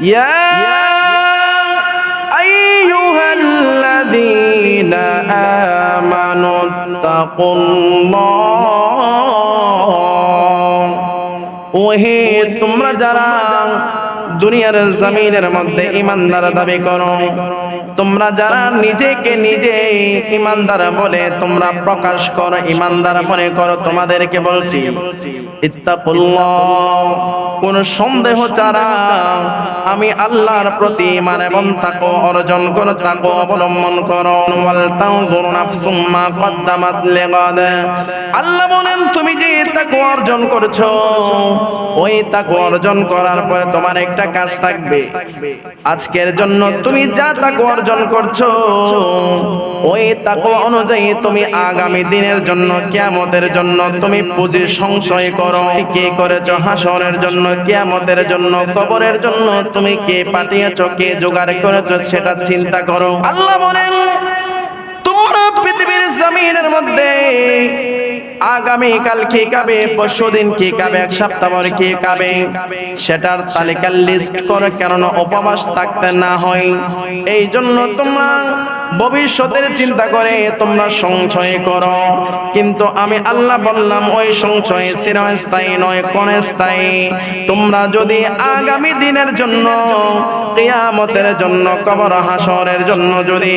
يا أيها الذين آمنوا اتقوا الله وهي تمرجران দুনিয়ার জমিনের মধ্যে ইমানদার দাবি করো। তোমরা যারা নিজেকে নিজে ইমানদার বলে তোমরা প্রকাশ করো, ইমানদার মনে করো, তোমাদেরকে বলছি কোন সন্দেহ ছাড়া আমি আল্লাহর প্রতি ইমান এবং তাকো অর্জন করো তাকো অবলম্বন করো। আল্লাহ বলেন, তুমি যে তাকো অর্জন করছ, ওই তাকো অর্জন করার পরে তোমার একটা কাজ থাকবে। আজকের জন্য তুমি যা তাকো অর্জন করছ ওই তাকো অনুযায়ী তুমি আগামী দিনের জন্য কিয়ামতের জন্য তুমি পুঁজি সংশয় করো কে করেছ হাসরের জন্য কিয়ামতের জন্য কবরের জন্য তুমি কে পাঠিয়েছো কে জোগাড় করেছ সেটা চিন্তা করো। আল্লাহ বলেন তোমরা পৃথিবীর জমিনের মধ্যে আগামী কাল কি খাবে? পরশু দিন কি খাবে? এক সপ্তাহ পরে কি খাবে? সেটার তালিকার লিস্ট করে, কেননা উপবাস থাকতে না হয়। এই জন্য তোমরা ভবিষ্যতের চিন্তা করে তোমরা সংশয় করো। কিন্তু আমি আল্লাহ বললাম, ওই সংশয় চিরস্থায়ী নয় স্থায়ী তোমরা যদি আগামী দিনের জন্য, কিয়ামতের জন্য, কবর হাসরের জন্য যদি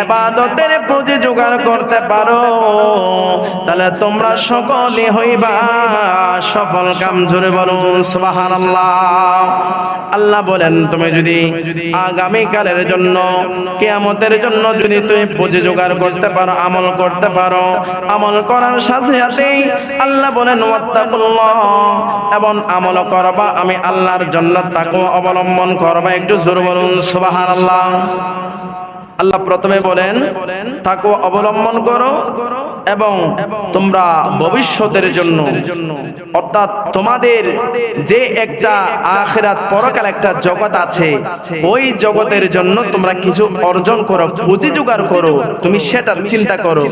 এবাদতের পুঁজি জোগাড় করতে পারো, তাহলে তোমরা সকলে হইবা সফল কাম জোরে বলুন, সুবহানাল্লাহ। আল্লাহ আল্লাহ বলেন, তুমি যদি আগামী কালের জন্য, কিয়ামতের জন্য যদি তুমি পুঁজি জোগাড় করতে পারো, আমল করতে পারো, আমল করার সাথে সাথেই আল্লাহ বলেন এবং আমল করবা, আমি আল্লাহর জন্য তাকে অবলম্বন করবা। একটু জোর বলুন, সুবহানাল্লাহ। আল্লাহ প্রথমে বলেন তাকে অবলম্বন করো এবং তোমরা ভবিষ্যতের জন্য অর্থাৎ তোমাদের যে একটা আখেরাত পরকাল একটা জগৎ আছে, ওই জগতের জন্য তোমরা কিছু অর্জন করো, পুঁজি জোগাড় করো, তুমি সেটার চিন্তা করো।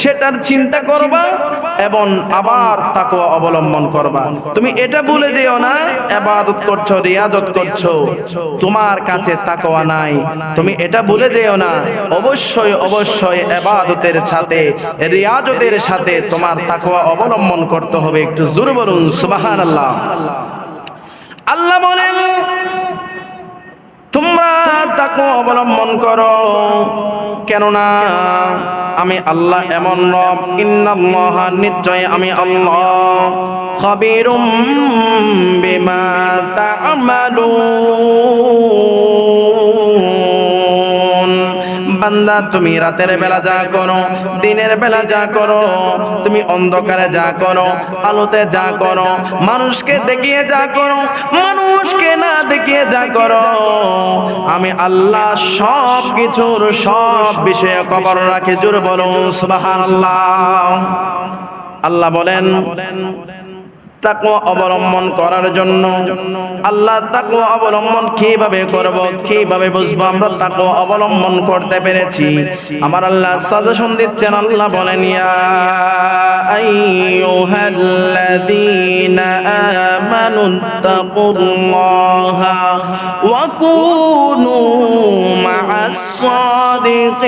সেটার চিন্তা করবা এবং আবার তাকে অবলম্বন করবা। তুমি এটা ভুলে যেও না এবাদত করছ, রিয়াজত করছ। তোমার কাছে তাকওয়া নাই। তুমি এটা ভুলে যেও না, অবশ্যই অবশ্যই এবাদতের সাথে, রিয়াজতের সাথে তোমার তাকওয়া অবলম্বন করতে হবে। একটু জোর বলুন আল্লাহ বলেন, তোমরা তাকে অবলম্বন করো, কেননা আমি আল্লাহ এমন রব। ইন্নাল্লাহ নিশ্চয় আমি আল্লাহ। খবিরুম বিমা তা'মালুন বান্দা, তুমি রাতের বেলা যা করো, দিনের বেলা যা করো, তুমি অন্ধকারে যা করো, আলোতে যা করো, মানুষকে দেখিয়ে যা করো, মানুষকে না দেখিয়ে যা করো। আমি আল্লাহ সব কিছুর সব বিষয়ে কবর রাখি, জোর বলো, সুবহানাল্লাহ। আল্লাহ বলেন তাকওয়া অবলম্বন করার জন্য। আল্লাহ তাকওয়া অবলম্বন কীভাবে করব, কীভাবে বুঝব? আমরা তাকওয়া অবলম্বন করতে পেরেছি। আমার আল্লাহ সাজেশন দিচ্ছেন, আল্লাহ বলেন, ইয়া আইয়ুহাল্লাযীনা আমানু তাকুল্লাহা ওয়া কুনু মা'আস সাদিকিন।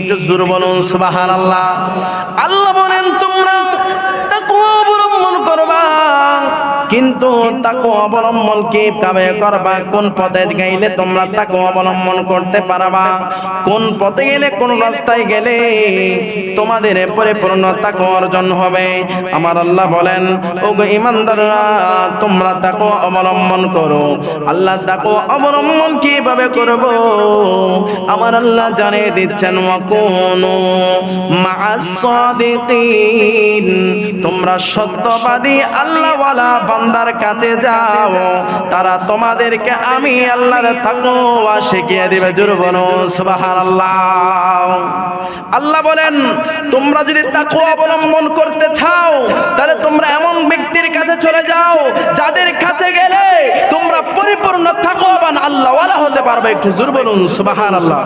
একটু জোরে বলুন, সুবহানাল্লাহ। আল্লাহ বলেন কিন্তু তাকে অবলম্বন কি কীভাবে করবা? কোন পথে গাইলে তোমরা তাকে অবলম্বন করতে পারবা? কোন পথে গেলে কোন রাস্তায় গেলে তোমাদের পরিপূর্ণ তাকে অর্জন হবে? আমার আল্লাহ বলেন ও ইমানদাররা, তোমরা তাকে অবলম্বন করো। আল্লাহ তাকে অবলম্বন কীভাবে করব? আমার আল্লাহ জানিয়ে দিচ্ছেন মা'আস সাদিকিন তোমরা সত্যবাদী, আল্লাহওয়ালা বান্দার কাছে যাও, তারা তোমাদেরকে আমি আল্লাহর তাকওয়া শিখিয়ে দিবে। জোর সুবহানাল্লাহ। আল্লাহ বলেন, তোমরা যদি তাকওয়া অবলম্বন করতে চাও, তাহলে তোমরা এমন ব্যক্তির কাছে চলে যাও, যাদের কাছে গেলে তোমরা পরিপূর্ণ তাকওয়াবান আল্লাহওয়ালা হতে পারবে। একটু জোর সুবহানাল্লাহ।